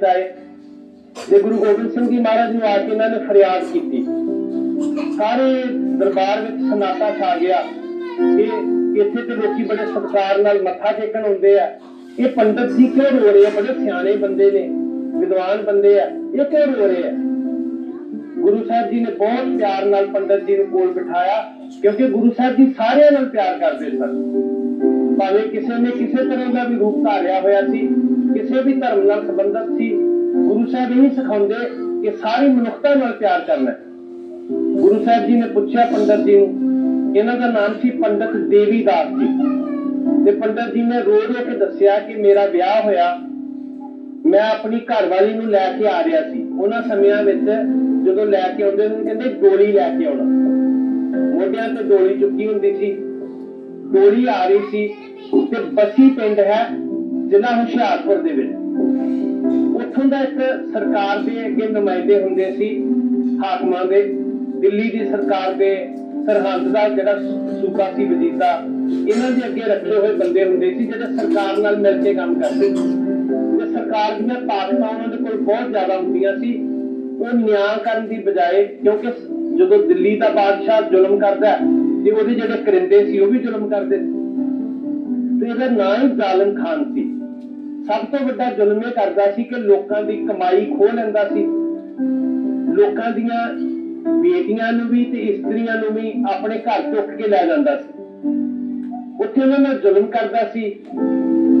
ਵਿੱਚ ਆਏ ਤੇ ਗੁਰੂ ਗੋਬਿੰਦ ਸਿੰਘ ਜੀ ਮਹਾਰਾਜ ਨੂੰ ਆ ਕੇ ਇਹਨਾਂ ਨੇ ਫਰਿਆਦ ਕੀਤੀ। ਸਾਰੇ ਦਰਬਾਰ ਵਿੱਚ ਸਨਾਟਾ ਛਾ ਗਿਆ। ਕਿ ਇੱਥੇ ਤੇ ਲੋਕੀ ਬੜੇ ਸਤਿਕਾਰ ਨਾਲ ਮੱਥਾ ਟੇਕਣ ਹੁੰਦੇ ਆ। ਇਹ ਪੰਡਤ ਜੀ ਕਿਉਂ ਰੋ ਰਹੇ ਆ? ਬੜੇ ਸਿਆਣੇ ਬੰਦੇ ਨੇ, ਵਿਦਵਾਨ ਬੰਦੇ ਆ। ਇਹ ਕਿਉਂ ਰੋ ਰਹੇ ਆ? ਗੁਰੂ ਸਾਹਿਬ ਜੀ ਨੇ ਬਹੁਤ ਪਿਆਰ ਨਾਲ ਪੰਡਤ ਜੀ ਨੂੰ ਕੋਲ ਬਿਠਾਇਆ, ਕਿਉਂਕਿ ਗੁਰੂ ਸਾਹਿਬ ਜੀ ਸਾਰਿਆਂ ਨਾਲ ਪਿਆਰ ਕਰਦੇ ਸਨ। ਭਾਵੇਂ ਕਿਸੇ ਨੇ ਕਿਸੇ ਤਰ੍ਹਾਂ ਦਾ ਵੀ ਰੂਪ ਧਾਰਿਆ ਹੋਇਆ ਸੀ ਕਿਸੇ ਵੀ ਧਰਮ ਨਾਲ ਸੰਬੰਧਿਤ ਸੀ, ਗੁਰੂ ਸਾਹਿਬ ਇਹ ਸਿਖਾਉਂਦੇ ਕਿ ਸਾਰੀ ਮਨੁੱਖਤਾ ਨਾਲ ਪਿਆਰ ਕਰਨਾ ਗੁਰੂ ਸਾਹਿਬ ਜੀ ਨੇ ਪੁੱਛਿਆ ਪੰਡਤ ਜੀ ਨੂੰ, ਇਹਨਾਂ ਦਾ ਨਾਮ ਸੀ ਪੰਡਤ ਦੇਵੀ ਦਾਸ ਜੀ। ਤੇ ਪੰਡਤ ਜੀ ਨੇ ਰੋ ਰੋ ਕੇ ਦੱਸਿਆ ਕਿ ਮੇਰਾ ਵਿਆਹ ਹੋਇਆ, ਮੈਂ ਆਪਣੀ ਘਰਵਾਲੀ ਨੂੰ ਲੈ ਕੇ ਆ ਰਿਹਾ ਸੀ। ਉਹਨਾਂ ਸਮਿਆਂ ਵਿੱਚ ਜਦੋਂ ਲੈ ਕੇ ਆਉਂਦੇ ਨੇ ਕਹਿੰਦੇ ਗੋਲੀ ਲੈ ਕੇ ਆਉਣਾ। ਮੋਢਿਆਂ ਤੇ ਡੋਲੀ ਚੁੱਕੀ ਹੁੰਦੀ ਸੀ, ਡੋਲੀ ਆ ਰਹੀ ਸੀ ਤੇ ਬਸੀ ਪਿੰਡ ਹੈ ਜ਼ਿਲ੍ਹਾ ਹੁਸ਼ਿਆਰਪੁਰ ਦੇ ਵਿੱਚ। ਉੱਥੋਂ ਦਾ ਇੱਕ ਸਰਕਾਰ ਦੇ ਅੱਗੇ ਨੁਮਾਇੰਦੇ ਹੁੰਦੇ ਸੀ, ਹਾਕਮਾਂ ਦੇ। ਦਿੱਲੀ ਦੀ ਸਰਕਾਰ ਦੇ ਸਰਹੰਦ ਦਾ ਜਿਹੜਾ ਸੂਬਾ ਸੀ ਵਜ਼ੀਰਾ ਇਹਨਾਂ ਦੇ ਅੱਗੇ ਰੱਖੇ ਹੋਏ ਬੰਦੇ ਹੁੰਦੇ ਸੀ, ਜਿਹੜੇ ਸਰਕਾਰ ਨਾਲ ਮਿਲ ਕੇ ਕੰਮ ਕਰਦੇ ਸੀ। ਤੇ ਸਰਕਾਰ ਦੀਆਂ ਤਾਕਤਾਂ ਉਹਨਾਂ ਦੇ ਕੋਲ ਬਹੁਤ ਜ਼ਿਆਦਾ ਹੁੰਦੀਆਂ ਸੀ, ਉਹ ਨਿਆਂ ਕਰਨ ਦੀ ਬਜਾਏ, ਕਿਉਂਕਿ ਜਦੋਂ ਦਿੱਲੀ ਦਾ ਬਾਦਸ਼ਾਹ ਜ਼ੁਲਮ ਕਰਦਾ ਤੇ ਉਹਦੇ ਜਿਹੜੇ ਕਰਿੰਦੇ ਸੀ, ਉਹ ਵੀ ਜ਼ੁਲਮ ਕਰਦੇ ਸੀ। ਤੇ ਇਹਦਾ ਨਾਂ ਹੀ ਜ਼ਾਲਮ ਖਾਨ ਸੀ। ਸਭ ਤੋਂ ਵੱਡਾ ਜ਼ੁਲਮ ਇਹ ਕਰਦਾ ਸੀ ਕਿ ਲੋਕਾਂ ਦੀ ਕਮਾਈ ਖੋਹ ਲੈਂਦਾ ਸੀ। ਲੋਕਾਂ ਦੀਆਂ ਬੇਟੀਆਂ ਨੂੰ ਵੀ ਤੇ ਇਸਤਰੀਆਂ ਨੂੰ ਵੀ ਆਪਣੇ ਘਰ ਚੁੱਕ ਕੇ ਲੈ ਜਾਂਦਾ ਸੀ। ਉੱਥੇ ਉਹਨਾਂ ਨਾਲ ਜ਼ੁਲਮ ਕਰਦਾ ਸੀ।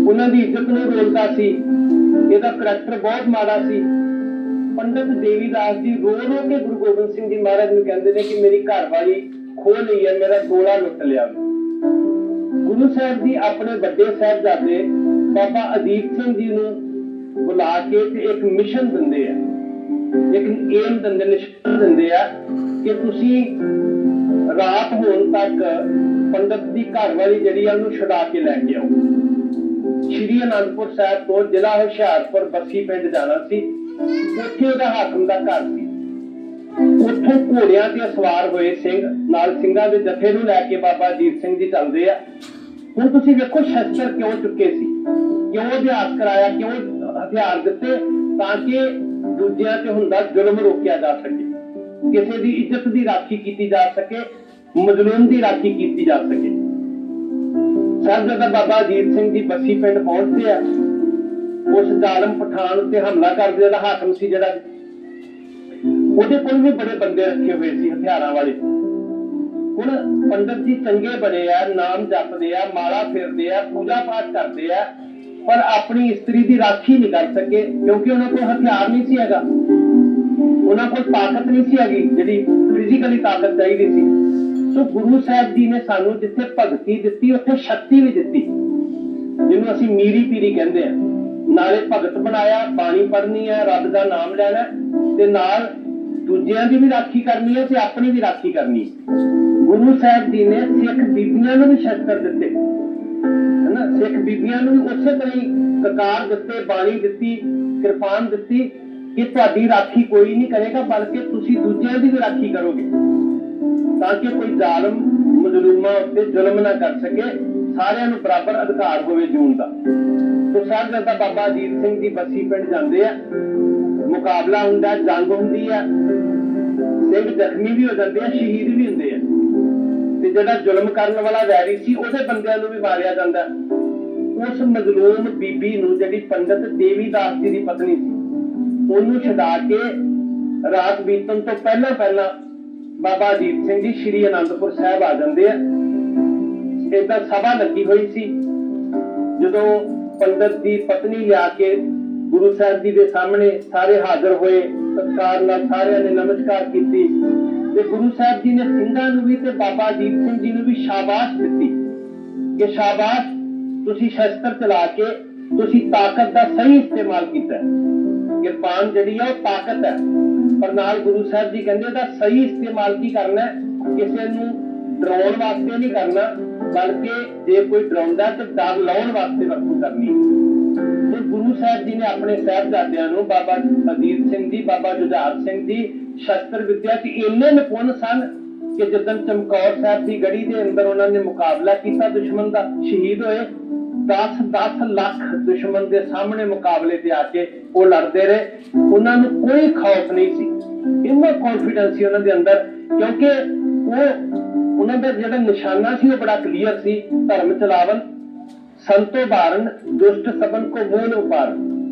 ਉਹਨਾਂ ਦੀ ਇੱਜ਼ਤ ਨੂੰ ਰੋਲਦਾ ਸੀ। ਇਹਦਾ ਕਰੈਕਟਰ ਬਹੁਤ ਮਾੜਾ ਸੀ। ਪੰਡਤ ਦੇਵੀਦਾਸ ਜੀ ਰੋ ਰੋ ਕੇ ਗੁਰੂ ਗੋਬਿੰਦ ਸਿੰਘ ਜੀ ਮਹਾਰਾਜ ਨੂੰ ਕਹਿੰਦੇ ਨੇ ਕਿ ਮੇਰੀ ਘਰਵਾਲੀ ਖੋ ਲਈ ਹੈ, ਮੇਰਾ ਡੋਲਾ ਲੁੱਟ ਲਿਆ। ਗੁਰੂ ਸਾਹਿਬ ਜੀ ਆਪਣੇ ਵੱਡੇ ਸਾਹਿਬਜ਼ਾਦੇ ਬਾਬਾ ਅਦੀਪ ਸਿੰਘ ਜੀ ਨੂੰ ਬੁਲਾ ਕੇ ਤੇ ਇੱਕ ਮਿਸ਼ਨ ਦਿੰਦੇ ਆ। ਇੱਕ ਏਮ ਦਿੰਦੇ ਨਿਸ਼ਚੈ ਦਿੰਦੇ ਆ ਕਿ ਤੁਸੀਂ ਰਾਤ ਹੋਣ ਤੱਕ ਪੰਡਤ ਦੀ ਘਰਵਾਲੀ ਜਿਹੜੀ ਆ ਉਹਨੂੰ ਛੁਡਾ ਕੇ ਲੈ ਕੇ ਆਓ। ਸ਼੍ਰੀ ਅਨੰਦਪੁਰ ਸਾਹਿਬ ਤੋਂ ਜ਼ਿਲ੍ਹਾ ਹੁਸ਼ਿਆਰਪੁਰ ਬੱਸੀ ਪਿੰਡ ਜਾਣਾ ਸੀ। ਉੱਥੇ ਉਹਦਾ ਹਾਕਮ ਦਾ ਘਰ ਸੀ। ਉੱਥੋਂ ਘੋੜਿਆਂ ਤੇ ਸਵਾਰ ਹੋਏ ਸਿੰਘ, ਨਾਲ ਸਿੰਘਾਂ ਦੇ ਜਥੇ ਨੂੰ ਲੈ ਕੇ ਬਾਬਾ ਅਜੀਤ ਸਿੰਘ ਜੀ ਚੱਲਦੇ ਆ। ਹੁਣ ਤੁਸੀਂ ਵੇਖੋ ਸ਼ਸਤਰ ਕਿਉਂ ਚੁੱਕੇ ਸੀ? ਕਿਉਂ ਅਭਿਆਸ ਕਰਾਇਆ, ਕਿਉਂ ਹਥਿਆਰ ਦਿੱਤੇ ਤਾਂ ਕਿ ਦੂਜਿਆਂ ਤੇ ਹੁੰਦਾ ਜ਼ੁਲਮ ਰੋਕਿਆ ਜਾ ਸਕੇ? ਕਿਸੇ ਦੀ ਇੱਜ਼ਤ ਦੀ ਰਾਖੀ ਕੀਤੀ ਜਾ ਸਕੇ, ਮਜ਼ਲੂਮ ਦੀ ਰਾਖੀ ਕੀਤੀ ਜਾ ਸਕੇ? ਸਾਹਿਬਜ਼ਾਦਾ ਬਾਬਾ ਅਜੀਤ ਸਿੰਘ ਜੀ ਬੱਸੀ ਪਿੰਡ ਪਹੁੰਚਦੇ ਆ। ਉਸ ਜ਼ਾਲਮ ਪਠਾਨ ਉੱਤੇ ਹਮਲਾ ਕਰਦੇ ਜਿਹੜਾ ਹਾਕਮ ਸੀ ਜਿਹੜਾ। ਉਹਦੇ ਕੋਲ ਵੀ ਬੜੇ ਬੰਦੇ ਰੱਖੇ ਹੋਏ ਸੀ ਹਥਿਆਰਾਂ ਵਾਲੇ। ਹੁਣ ਪੰਡਤ ਜੀ ਚੰਗੇ ਬਣੇ ਆ, ਨਾਮ ਜਪਦੇ ਆ, ਮਾਲਾ ਫੇਰਦੇ ਆ, ਪੂਜਾ ਪਾਠ ਕਰਦੇ ਆ, ਪਰ ਆਪਣੀ ਇਸਤਰੀ ਦੀ ਰਾਖੀ ਨਹੀਂ ਕਰ ਸਕੇ, ਕਿਉਂਕਿ ਉਹਨਾਂ ਕੋਲ ਹਥਿਆਰ ਨਹੀਂ ਸੀ ਹੈਗਾ। ਉਹਨਾਂ ਕੋਲ ਤਾਕਤ ਨਹੀਂ ਸੀ ਹੈਗੀ, ਜਿਹੜੀ ਫਿਜ਼ੀਕਲੀ ਤਾਕਤ ਚਾਹੀਦੀ ਸੀ। ਸੋ ਗੁਰੂ ਸਾਹਿਬ ਜੀ ਨੇ ਸਾਨੂੰ ਜਿੱਥੇ ਭਗਤੀ ਦਿੱਤੀ, ਉੱਥੇ ਸ਼ਕਤੀ ਵੀ ਦਿੱਤੀ। ਜਿਹਨੂੰ ਅਸੀਂ ਮੀਰੀ ਪੀਰੀ ਕਹਿੰਦੇ ਆ। ਨਾਲੇ ਭਗਤ ਬਣਾਇਆ, ਬਾਣੀ ਪੜ੍ਹਨੀ ਹੈ ਰੱਬ ਦਾ ਨਾਮ ਲੈਣਾ, ਤੇ ਨਾਲ ਦੂਜਿਆਂ ਦੀ ਵੀ ਰਾਖੀ ਕਰਨੀ ਹੈ ਤੇ ਆਪਣੀ ਵੀ ਰਾਖੀ ਕਰਨੀ ਗੁਰੂ ਸਾਹਿਬ ਜੀ ਨੇ ਸਿੱਖ ਬੀਬੀਆਂ ਨੂੰ ਵੀ ਸ਼ਸਤਰ ਦਿੱਤੇ। ਹਨਾ? ਸਿੱਖ ਬੀਬੀਆਂ ਨੂੰ ਉਸੇ ਤਰ੍ਹਾਂ ਹੀ ਕਕਾਰ ਦਿੱਤੇ, ਬਾਣੀ ਦਿੱਤੀ, ਕਿਰਪਾਨ ਦਿੱਤੀ ਕਿ ਤੁਹਾਡੀ ਰਾਖੀ ਕੋਈ ਨਹੀਂ ਕਰੇਗਾ, ਬਲਕਿ ਤੁਸੀਂ ਦੂਜਿਆਂ ਦੀ ਵੀ ਰਾਖੀ ਕਰੋਗੇ। ਤਾਂ ਕਿ ਕੋਈ ਜ਼ਾਲਮ, ਮਜ਼ਲੂਮਾਂ ਉੱਤੇ ਜ਼ੁਲਮ ਨਾ ਕਰ ਸਕੇ, ਸਾਰਿਆਂ ਨੂੰ ਬਰਾਬਰ ਅਧਿਕਾਰ ਹੋਵੇ ਜੂਨ ਦਾ। ਤੋ ਸਾਹਿਬਜ਼ਾਦਾ ਬਾਬਾ ਅਜੀਤ ਸਿੰਘ ਦੀ ਬੱਸੀ ਪਿੰਡ ਜਾਂਦੇ ਆ। ਮੁਕਾਬਲਾ ਹੁੰਦਾ ਜੰਗ ਹੁੰਦੀ ਆ ਸਿੰਘ ਜ਼ਖਮੀ ਵੀ ਹੋ ਜਾਂਦੇ ਆ, ਸ਼ਹੀਦ ਵੀ ਹੁੰਦੇ ਆ। ਤੇ ਜਿਹੜਾ ਜ਼ੁਲਮ ਕਰਨ ਵਾਲਾ ਵੈਰੀ ਸੀ, ਉਹਦੇ ਬੰਦਿਆਂ ਨੂੰ ਵੀ ਮਾਰਿਆ ਜਾਂਦਾ ਉਸ ਮਜ਼ਲੂਮ ਬੀਬੀ ਨੂੰ ਜਿਹੜੀ ਪੰਡਤ ਦੇਵੀ ਦਾਸ ਜੀ ਦੀ ਪਤਨੀ ਸੀ, ਉਹਨੂੰ ਛਡਾ ਕੇ ਰਾਤ ਬੀਤਣ ਤੋਂ ਪਹਿਲਾਂ ਪਹਿਲਾਂ ਬਾਬਾ ਅਜੀਤ ਸਿੰਘ ਜੀ ਸ਼੍ਰੀ ਅਨੰਦਪੁਰ ਸਾਹਿਬ ਆ ਜਾਂਦੇ ਆ। ਏਦਾਂ ਸਭਾ ਲੱਗੀ ਹੋਈ ਸੀ। ਜਦੋਂ ਪੰਡਤ ਦੀ ਪਤਨੀ ਲਿਆ ਕੇ ਗੁਰੂ ਸਾਹਿਬ ਜੀ ਦੇ ਸਾਹਮਣੇ ਸਾਰੇ ਹਾਜ਼ਰ ਹੋਏ, ਸਤਿਕਾਰ ਨਾਲ ਸਾਰਿਆਂ ਨੇ ਨਮਸਕਾਰ ਕੀਤੀ ਤੇ ਗੁਰੂ ਸਾਹਿਬ ਜੀ ਨੇ ਸਿੰਘਾਂ ਨੂੰ ਵੀ ਤੇ ਬਾਬਾ ਅਜੀਤ ਸਿੰਘ ਜੀ ਨੂੰ ਵੀ ਸ਼ਾਬਾਸ਼ ਦਿੱਤੀ ਕਿ ਸ਼ਾਬਾਸ਼, ਤੁਸੀਂ ਸ਼ਸਤਰ ਚਲਾ ਕੇ ਤੁਸੀਂ ਤਾਕਤ ਦਾ ਸਹੀ ਇਸਤੇਮਾਲ ਕੀਤਾ ਕਿਰਪਾਨ ਜਿਹੜੀ ਆ ਉਹ ਤਾਕਤ ਹੈ। ਪਰ ਨਾਲ ਗੁਰੂ ਸਾਹਿਬ ਜੀ ਕਹਿੰਦੇ ਉਹਦਾ ਸਹੀ ਇਸਤੇਮਾਲ ਕੀ ਕਰਨਾ ਕਿਸੇ ਨੂੰ ਡਰਾਉਣ ਵਾਸਤੇ ਨਹੀਂ ਕਰਨਾ, ਬਲਕਿ ਜੇ ਕੋਈ ਡਰਾਉਂਦਾ ਤਾਂ ਡਰ ਲਾਉਣ ਵਾਸਤੇ ਵਰਤੋਂ ਕਰਨੀ ਗੁਰੂ ਸਾਹਿਬ ਜੀ ਨੇ ਆਪਣੇ ਸਾਹਿਬਜ਼ਾਦਿਆਂ ਨੂੰ ਬਾਬਾ ਅਜੀਤ ਸਿੰਘ ਜੀ, ਬਾਬਾ ਜੁਝਾਰ ਸਿੰਘ ਜੀ, ਸ਼ਸਤਰ ਵਿਦਿਆ 'ਚ ਇੰਨੇ ਨਿਪੁੰਨ ਸਨ ਕਿ ਜਦੋਂ ਚਮਕੌਰ ਸਾਹਿਬ ਦੀ ਗੜੀ ਦੇ ਅੰਦਰ ਉਹਨਾਂ ਨੇ ਮੁਕਾਬਲਾ ਕੀਤਾ ਦੁਸ਼ਮਣ ਦਾ, ਸ਼ਹੀਦ ਹੋਏ 10-10 ਲੱਖ ਦੁਸ਼ਮਣ ਦੇ ਸਾਹਮਣੇ ਮੁਕਾਬਲੇ ਤੇ ਆ ਕੇ ਉਹ ਲੜਦੇ ਰਹੇ। ਉਹਨਾਂ ਨੂੰ ਕੋਈ ਖੌਫ ਨਹੀਂ ਸੀ, ਇੰਨਾ ਕੌਨਫੀਡੈਂਸ ਸੀ ਉਹਨਾਂ ਦੇ ਅੰਦਰ, ਕਿਉਂਕਿ ਉਹ, ਉਹਨਾਂ ਦਾ ਜਿਹੜਾ ਨਿਸ਼ਾਨਾ ਸੀ ਉਹ ਬੜਾ ਕਲੀਅਰ ਸੀ ਧਰਮ ਚਲਾਵਨ ਸੰਤੋ ਭਾਰਨ ਦੁਸ਼ਟ ਸਬਨ ਕੋ ਮੂਲ ਉਪਾਰਨ।